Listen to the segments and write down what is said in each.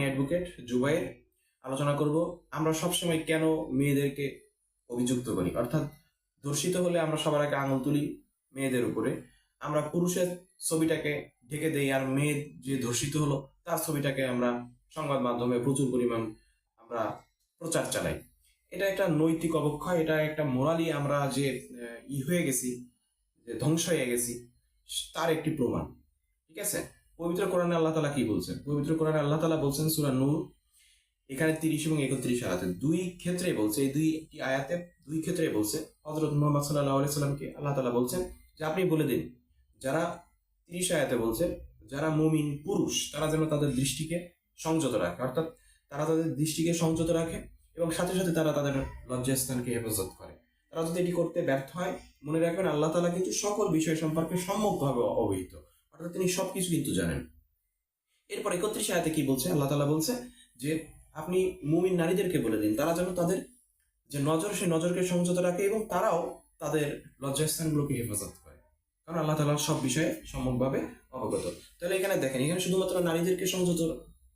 আমি অ্যাডভোকেট জুবাইর আলোচনা করব। আমরা সবসময় কেন মেয়েদেরকে অভিযুক্ত করি? অর্থাৎ দর্শিত হলে আমরা সবার আগে আঙুল তুলি মেয়েদের উপরে। আমরা পুরুষের ছবিটাকে ঢেকে দেই আর মেয়ে যে ধর্ষিত হলো, তার ছবিটাকে আমরা সংবাদ মাধ্যমে প্রচুর পরিমাণ আমরা প্রচার চালাই। এটা একটা নৈতিক অবক্ষয়, এটা একটা মোরালি আমরা যে ই হয়ে গেছি, যে ধ্বংস হয়ে গেছি, তার একটি প্রমাণ। ঠিক আছে? পবিত্র কোরআনে আল্লাহ তালা কি বলছেন? পবিত্র কোরআনে আল্লাহ তালা বলছেন, সুরা নূর, এখানে তিরিশ এবং একত্রিশ আয়াতে। দুই ক্ষেত্রে বলছে, এই দুই আয়াতে দুই ক্ষেত্রে বলছে হজরত মোহাম্মদ সাল্লাহ সাল্লামকে আল্লাহ তালা বলছেন যে, আপনি বলে দিন, যারা তিরিশ আয়াতে বলছে, যারা মুমিন পুরুষ, তারা যেন তাদের দৃষ্টিকে সংযত রাখে, অর্থাৎ তারা তাদের দৃষ্টিকে সংযত রাখে এবং সাথে সাথে তারা তাদের লজ্জাস্থানকে হেফাজত করে। তারা যদি এটি করতে ব্যর্থ হয়, মনে রাখবেন আল্লাহ তালা কিন্তু সকল বিষয় সম্পর্কে সম্যকভাবে অবহিত। অর্থাৎ তিনি সবকিছু কিন্তু জানেন। এরপর একত্রিশ আয়াতে কি বলছে? আল্লাহ তালা বলছে যে, আপনি মুমিন নারীদেরকে বলে দিন, তারা যেন তাদের যে নজর, সেই নজরকে সংযত রাখে এবং তারাও তাদের লজ্জাস্থানগুলোকে হেফাজত করে। কারণ আল্লাহ তালা সব বিষয়ে সম্যকভাবে অবগত। তাহলে এখানে দেখেন, এখানে শুধুমাত্র নারীদেরকে সংযত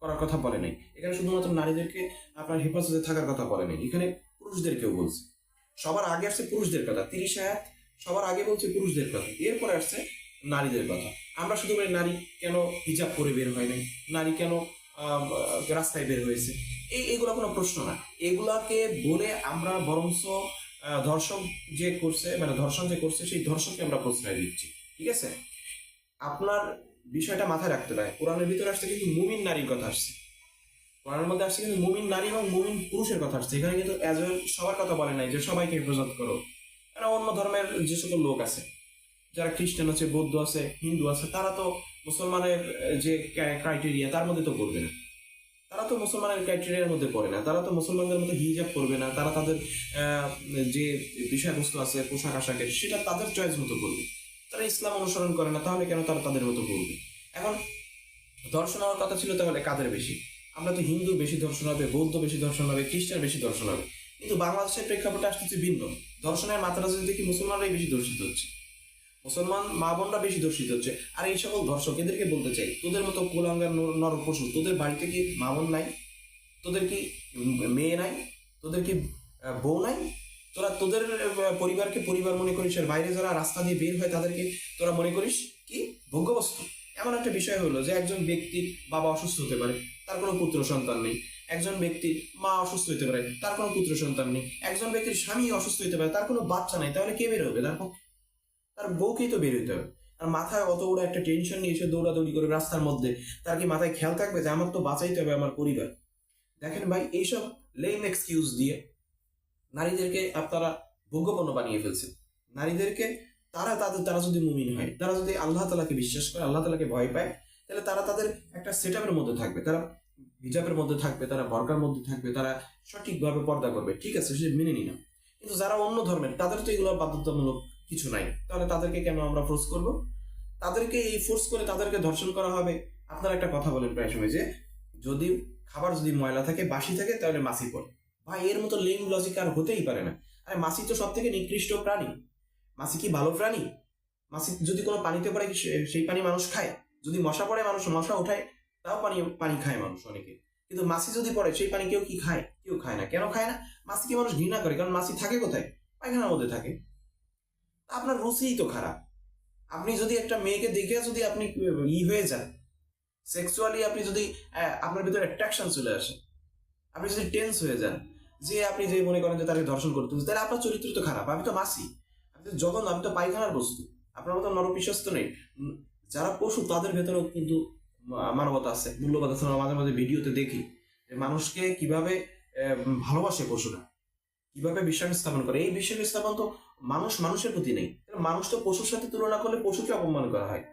করার কথা বলে নাই। এখানে শুধুমাত্র নারীদেরকে আপনার হেফাজতে থাকার কথা বলে নাই। এখানে পুরুষদেরকেও বলছে। সবার আগে আসছে পুরুষদের কথা। তিরিশ আয়াত সবার আগে বলছে পুরুষদের কথা। এরপরে আসছে নারীদের কথা। আমরা শুধু বলি নারী কেন হিজাব করে বের হয় নাই? নারী কেন রাস্তায় বের হয়েছে? এই এগুলো কোনো প্রশ্ন না। এগুলাকে বলে আমরা বরঞ্চ আহ, ধর্ষণ যে করছে মানে ধর্ষণ যে করছে সেই ধর্ষণকে আমরা প্রশ্রয় দিচ্ছি। ঠিক আছে? আপনার বিষয়টা মাথায় রাখতে হয়। কোরআনের ভিতরে আসছে কিন্তু মুমিন নারীর কথা আসছে। কোরআনের মধ্যে আসছে কিন্তু মুমিন নারী এবং মুমিন পুরুষের কথা আসছে। এখানে কিন্তু অ্যাজ সবার কথা বলে নাই যে সবাইকে হেফাজত করো। কারণ অন্য ধর্মের যে সকল লোক আছে যারা খ্রিস্টান আছে, বৌদ্ধ আছে, হিন্দু আছে, তারা তো মুসলমানের যে ক্রাইটেরিয়া তার মধ্যে তো পড়বে না। তারা তো মুসলমানের ক্রাইটেরিয়ার মধ্যে পড়ে না। তারা তো মুসলমানদের মধ্যে হিজাব করবে না। তারা তাদের যে বিষয়বস্তু আছে, পোশাক আশাকের, সেটা তাদের চয়েস মতো করবে। তারা ইসলাম অনুসরণ করে না, তাহলে কেন তারা তাদের মতো করবে? এখন দর্শন হওয়ার কথা ছিল, তাহলে কাদের বেশি? আমরা তো হিন্দু বেশি দর্শন হবে, বৌদ্ধ বেশি দর্শন হবে, খ্রিস্টান বেশি দর্শন হবে। কিন্তু বাংলাদেশের প্রেক্ষাপটে আসতেছে ভিন্ন। দর্শনের মাত্রা যদি দেখি, মুসলমানরাই বেশি দর্শিত হচ্ছে। মুসলমান মা বোনরা বেশি দর্শিত হচ্ছে। আর এই সকল দর্শক এদেরকে বলতে চাই, তোদের মতো কুলাঙ্গার নর- পশু, তোদের বাড়িতে কি মা বোন নাই? তোদের কি মেয়ে নাই? তোদের কি বউ নাই? তোরা তোদের পরিবারকে পরিবার মনে করিস, আর বাইরে যারা রাস্তা দিয়ে বের হয় তাদেরকে তোরা মনে করিস কি? ভোগ্যবস্তু। এমন একটা বিষয় হলো যে একজন ব্যক্তি বাবা অসুস্থ হতে পারে, তার কোনো পুত্র সন্তান নেই। একজন ব্যক্তি মা অসুস্থ হতে পারে, তার কোনো পুত্র সন্তান নেই। একজন ব্যক্তির স্বামী অসুস্থ হতে পারে, তার কোনো বাচ্চা নাই, তাহলে কে বের হবে? তার বউকেই তো বের হইতে হবে। আর মাথায় অত বড় একটা টেনশন নিয়ে এসে দৌড়াদৌড়ি করে রাস্তার মধ্যে। তার কি মাথায় খেয়াল থাকবে যে আমার তো বাঁচাইতে হবে আমার পরিবার? দেখেন ভাই, এইসব লেম এক্সকিউজ দিয়ে নারীদেরকে আপনারা ভোগ্যপণ্য বানিয়ে ফেলছেন। নারীদেরকে তারা তাদের, তারা যদি মুমিন হয়, তারা যদি আল্লাহ তালাকে বিশ্বাস করে, আল্লাহ তালাকে ভয় পায়, তাহলে তারা তাদের একটা সেট আপের মধ্যে থাকবে। তারা হিজাবের মধ্যে থাকবে, তারা বরকার মধ্যে থাকবে, তারা সঠিকভাবে পর্দা করবে। ঠিক আছে, সে মেনে নিলাম। কিন্তু যারা অন্য ধর্মের, তাদের তো এগুলো বাধ্যতামূলক কিছু নাই। তাহলে তাদেরকে কেন আমরা ফোর্স করব? তাদেরকে এই ফোর্স করে তাদেরকে ধর্ষণ করা হবে? আপনারা একটা কথা বলেন প্রায় সময় যে, যদি খাবার যদি ময়লা থাকে, বাসি থাকে, তাহলে মাছি পড়ে। ভাই, এর মতো লিঙ্ক লজিক আর হতেই পারে না। আরে মাছি তো সব থেকে নিকৃষ্ট প্রাণী। মাছি কি ভালো প্রাণী? মাছি যদি কোনো পানিতে পড়ে সেই পানি মানুষ খায়? যদি মশা পড়ে, মানুষ মশা উঠায় তাও পানি পানি খায় মানুষ অনেকে। কিন্তু মাছি যদি পড়ে, সেই পানি কেউ কি খায়? কেউ খায় না। কেন খায় না? মাছিকে মানুষ ঘৃণা করে? কারণ মাছি থাকে কোথায়? পায়খানার মধ্যে থাকে। আপনার রুচিই তো খারাপ। আপনি যদি একটা মেয়েকে দেখে যদি আপনি, ই হয়ে যান সেক্সুয়ালি আপনি যদি আপনার ভিতরে অ্যাট্রাকশন চলে আসে, আপনি যদি টেন্স হয়ে যান, যে আপনি যে মনে করেন যে তাকে ধর্ষণ করতে তাহলে আপনার চরিত্র তো খারাপ, আমি তো মাসি, আমি তো জগন আমি তো পায়খানার বস্তু, আপনার মতো নরপিসস্ত নেই। যারা পশু, তাদের ভেতরেও কিন্তু মানবতা আছে, মূল্যবোধ আছে মাঝে মাঝে ভিডিওতে দেখি মানুষকে কীভাবে ভালোবাসে পশুরা, কীভাবে বিশ্বাস স্থাপন করে, এই বিশ্বাস স্থাপন তো মানুষ মানুষের প্রতি নেই। মানুষ তো পশুর সাথে তুলনা করলে পশুকে অপমান করা হয়।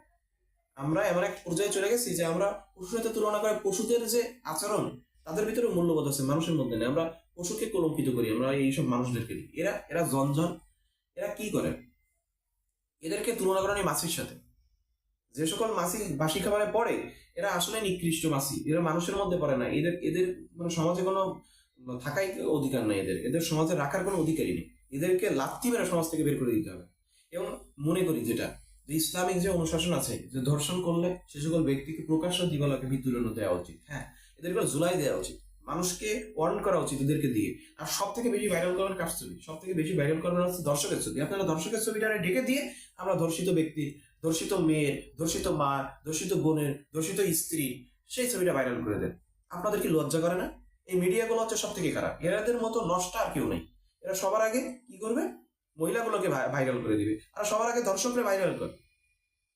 আমরা এমন এক পর্যায়ে চলে গেছি যে আমরা পশুর সাথে তুলনা করে পশুদের যে আচরণ, তাদের ভিতরে মূল্যবোধ আছে, মানুষের মধ্যে নেই। আমরা পশুকে কলঙ্কিত করি, আমরা এইসব মানুষদেরকে দিই। এরা এরা জঞ্জন, এরা কি করে? এদেরকে তুলনা করা নেই মাছির সাথে। যে সকল মাছি বাসি খাবারে পড়ে, এরা আসলে নিকৃষ্ট মাছি। এরা মানুষের মধ্যে পড়ে না। এদের এদের মানে সমাজে কোনো থাকাই অধিকার নাই এদের। এদের সমাজে রাখার কোনো অধিকারই নেই। এদেরকে লাথি মেরে সমাজ থেকে বের করে দিতে হবে। এবং মনে করি যেটা, যে ইসলামিক যে অনুশাসন আছে, যে ধর্ষণ করলে সে সকল ব্যক্তিকে প্রকাশ্য দিবালকে মৃত্যুদণ্ড দেওয়া উচিত হ্যাঁ? এদেরকে জুলাই দেওয়া উচিত। মানুষকে ওয়ার্ন করা উচিত এদেরকে দিয়ে। আর সব থেকে বেশি ভাইরাল করবেন কার ছবি? সব থেকে বেশি ভাইরাল করবেন হচ্ছে দর্শকের ছবি। আপনারা দর্শকের ছবিটা ঢেকে দিয়ে আমরা ধর্ষিত ব্যক্তি, ধর্ষিত মেয়ের, ধর্ষিত মা, ধর্ষিত বোনের, ধর্ষিত স্ত্রী, সেই ছবিটা ভাইরাল করে দেন। আপনাদের কি লজ্জা করে না? এই মিডিয়াগুলো হচ্ছে সব থেকে খারাপ। এরাদের মতো নষ্ট আর কেউ নেই। এরা সবার আগে কি করবে? মহিলাগুলোকে ভাইরাল করে দিবে। আর সবার আগে দর্শকরা ভাইরাল করে।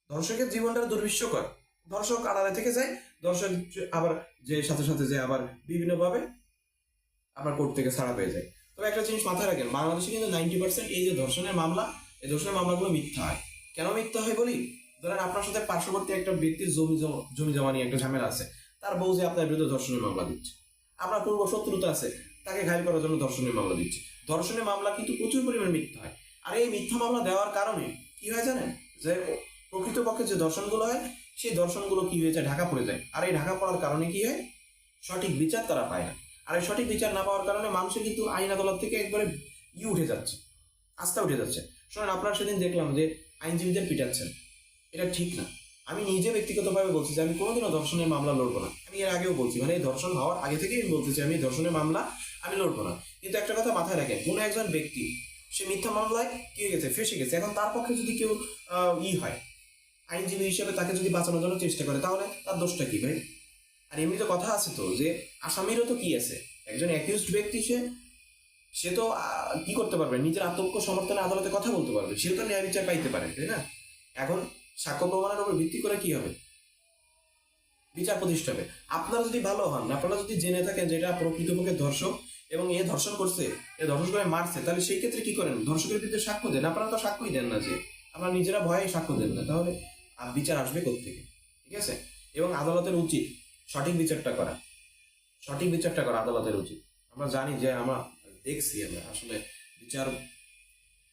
দর্শকের জীবনটা দুর্বিশ্বকর ধর্ষক আড়ালে থেকে যায়, দর্শক আবার যে সাথে সাথে যে আবার বিভিন্নভাবে আবার কোর্ট থেকে ছাড়া পেয়ে যায়। তবে একটা জিনিস মাথায় রাখেন, বাংলাদেশে কিন্তু নাইনটি পার্সেন্ট এই যে ধর্ষণের মামলা, এই ধর্ষণের মামলাগুলো মিথ্যা হয়। কেন মিথ্যা হয় বলি? ধরেন আপনার সাথে পার্শ্ববর্তী একটা ব্যক্তির জমি জমা জমি জমা নিয়ে একটা ঝামেলা আছে। তার বউ যে আপনার বিরুদ্ধে ধর্ষণের মামলা দিচ্ছে। আপনার পূর্ব শত্রুতা আছে, তাকে ঘায়ল করার জন্য ধর্ষণের মামলা দিচ্ছে। ধর্ষণের মামলা কিন্তু প্রচুর পরিমাণে মিথ্যা হয়। আর এই মিথ্যা মামলা দেওয়ার কারণে কি হয় জানেন? যে প্রকৃতপক্ষে যে দর্শনগুলো হয়, সেই দর্শনগুলো কি হয়ে যায় ঢাকা পড়ে যায়। আর এই ঢাকা পড়ার কারণে কি হয়? সঠিক বিচার তারা পায় না। আর এই সঠিক বিচার না পাওয়ার কারণে মানুষের কিন্তু আইন আদালত থেকে একবারে ই উঠে যাচ্ছে। আস্থা উঠে যাচ্ছে। শোনেন, আপনারা সেদিন দেখলাম যে আইনজীবীদের পিটাচ্ছেন। এটা ঠিক না। আমি নিজে ব্যক্তিগতভাবে বলছি যে আমি কোনোদিনও ধর্ষণের মামলা লড়বো না। আমি এর আগেও বলছি মানে এই ধর্ষণ হওয়ার আগে থেকেই বলতেছি, আমি ধর্ষণের মামলা আমি লড়বো না। কিন্তু একটা কথা মাথায় রাখেন, কোনো একজন ব্যক্তি, সে মিথ্যা মামলায় কি গেছে, ফেসে গেছে, এখন তার পক্ষে যদি কেউ ই হয়, আইনজীবী হিসেবে তাকে যদি বাঁচানোর জন্য চেষ্টা করে, তাহলে তার দোষটা কি ভাই? আর এমনি তো কথা আছে তো যে, আসামিরও তো কি আছে? একজন অ্যাকিউজড ব্যক্তি সে সে তো কি করতে পারবে? নিজের আত্মপক্ষ সমর্থনে আদালতে কথা বলতে পারবে, সেও তো ন্যায় বিচার পাইতে পারে, তাই না? এখন সাক্ষ্য প্রমাণের উপর ভিত্তি করে কি হবে? বিচার প্রতিষ্ঠা হবে। আপনারা যদি ভালো হন, আপনারা যদি জেনে থাকেন যেটা প্রকৃতপক্ষে ধর্ষক এবং এ ধর্ষণ করছে, এ ধর্ষণ করে মারছে, তাহলে সেই ক্ষেত্রে কি করেন? ধর্ষকের বিরুদ্ধে সাক্ষ্য দেন। আপনারা তো সাক্ষ্যই দেন না যে, আপনারা নিজেরা ভয়ে সাক্ষ্য দেন না। তাহলে বিচার আসবে কোথেকে ঠিক আছে? এবং আদালতের উচিত সঠিক বিচারটা করা। সঠিক বিচারটা করা আদালতের উচিত। আমরা জানি যে, আমরা দেখছি, আমরা আসলে বিচার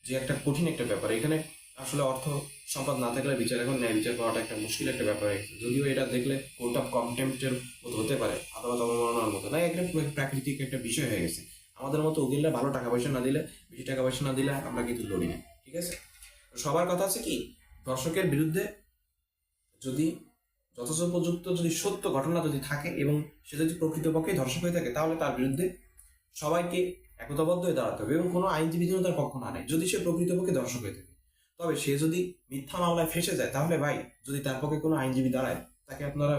যে একটা কঠিন একটা ব্যাপার। এখানে আসলে অর্থ সম্পদ না থাকলে বিচার এখন ন্যায় বিচার করাটা একটা মুশকিল একটা ব্যাপার। যদিও এটা দেখলে কোর্ট অফ কন্টেম্পটের মতো হতে পারে আদালত অবমাননার মতো। না, একটা প্রা- প্রাকৃতিক একটা বিষয় হয়ে গেছে। আমাদের মতো উকিলরা ভালো টাকা পয়সা না দিলে, বেশি টাকা পয়সা না দিলে আমরা কিন্তু লড়ি না, ঠিক আছে? সবার কথা আছে কি, দর্শকের বিরুদ্ধে যদি যথোপযুক্ত যদি সত্য ঘটনা যদি থাকে এবং সে যদি প্রকৃতপক্ষে ধর্ষক হয়ে থাকে, তাহলে তার বিরুদ্ধে সবাইকে একতাবদ্ধ হয়ে দাঁড়াতে হবে এবং কোনো আইনজীবী যেন তার পক্ষ না নেয়, যদি সে প্রকৃতপক্ষে দর্শক হয়ে থাকে। তবে সে যদি মিথ্যা মামলায় ফেসে যায়, তাহলে ভাই যদি তার পক্ষে কোনো আইনজীবী দাঁড়ায়, তাকে আপনারা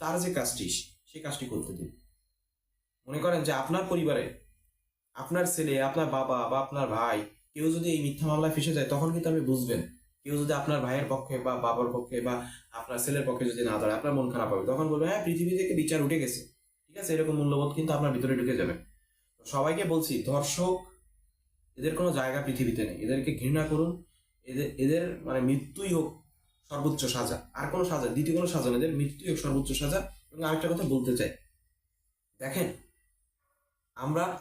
তার যে কাজটি সেই কাজটি করতে দিন। মনে করেন যে আপনার পরিবারে আপনার ছেলে, আপনার বাবা বা আপনার ভাই কেউ যদি এই মিথ্যা মামলায় ফেসে যায়, তখন কিন্তু আপনি বুঝবেন। কেউ যদি আপনার ভাইয়ের পক্ষে বা বাবার পক্ষে বা আপনার ছেলের পক্ষে যদি না দাঁড়ায়, আপনার মন খারাপ হবে। তখন বলবেন হ্যাঁ পৃথিবী থেকে বিচার উঠে গেছে। ঠিক আছে, এরকম মূল্যবোধ কিন্তু আপনার ভিতরে ঢুকে যাবে। সবাইকে বলছি ধর্ষক এদের কোনো জায়গা পৃথিবীতে নেই। এদেরকে ঘৃণা করুন। এদের এদের মানে মৃত্যুই হোক সর্বোচ্চ সাজা। আর কোনো সাজা, দ্বিতীয় কোনো সাজা নেই এদের মৃত্যুই হোক সর্বোচ্চ সাজা। এবং আরেকটা কথা বলতে চাই। দেখেন, আমরা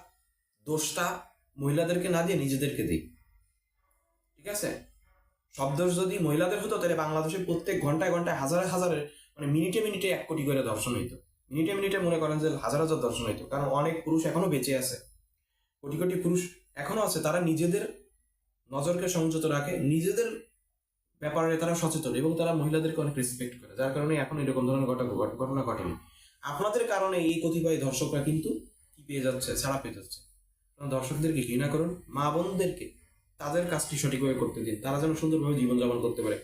দোষটা মহিলাদেরকে না দিয়ে নিজেদেরকে দিই। ঠিক আছে? সব দোষ যদি মহিলাদের হতো, তাহলে বাংলাদেশে প্রত্যেক ঘন্টায় ঘন্টায় হাজারে হাজারে মানে মিনিটে মিনিটে এক কোটি করে দর্শন হইতো। মিনিটে মিনিটে মনে করেন যে হাজার হাজার দর্শন হইতো। কারণ অনেক পুরুষ এখনও বেঁচে আছে। কোটি কোটি পুরুষ এখনও আছে, তারা নিজেদের নজরকে সংযত রাখে, নিজেদের ব্যাপারে তারা সচেতন এবং তারা মহিলাদেরকে অনেক রেসপেক্ট করে, যার কারণে এখন এরকম ধরনের ঘটনা ঘটনা ঘটেনি। আপনাদের কারণে এই কতিপয় দর্শকরা কিন্তু কি পেয়ে যাচ্ছে, ছাড়া পেয়ে যাচ্ছে? দর্শকদেরকে ঘৃণা করুন, মা বোনদেরকে তাদের কাজটি সঠিকভাবে করতে দিন, তারা যেন সুন্দরভাবে জীবনযাপন করতে পারে।